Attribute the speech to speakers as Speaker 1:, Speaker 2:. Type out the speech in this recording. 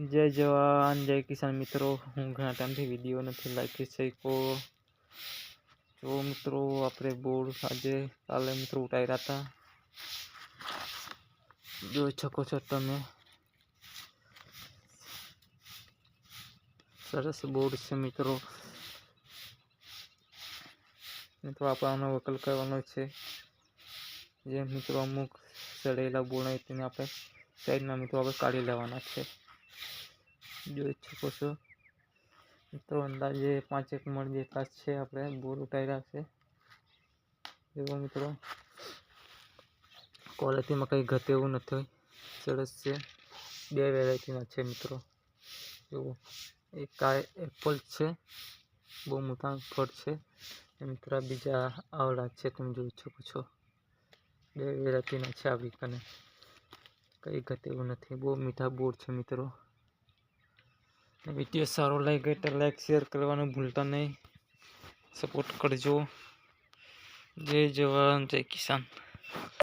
Speaker 1: જય જવાન, જય કિસાન મિત્રો. હું ઘણા ટાઈમથી વીડિયો નથી લાગી શક્યો જો મિત્રો, આપણે બોર્ડ આજે કાલે મિત્રો ઉઠાવ્યા હતા. જોઈ શકો છો તમે. સરસ બોર્ડ છે મિત્રો. મિત્રો, આપણાનો વકલ કરવાનો છે. જે મિત્રો અમુક સડેલા બોર્ડ હોય તેને આપણે સાઈડના મિત્રો આપણે કાઢી લેવાના છે. જોઈ શકો છો. મિત્રો અંદાજે પાંચેક મણ જેટલા છે આપણે બોર ઉતાર્યા છે. એવો મિત્રો ક્વોલિટીમાં કંઈ ઘટે એવું નથી સરસ છે. બે વેરાયટીના છે મિત્રો. જુઓ, એક આ એપલ છે. બહુ મોટા ફળ છે. મિત્રો બીજા આવડા છે, તમે જોઈ શકો છો. બે વેરાયટીના છે આવી કને કંઈ ઘટે એવું નથી. બહુ મીઠા બોર છે મિત્રો. વીડિયો સારો લાગે તો લાઈક શેર કરવાનું ભૂલતા નહીં. સપોર્ટ કરજો. જય જવાન, જય કિસાન.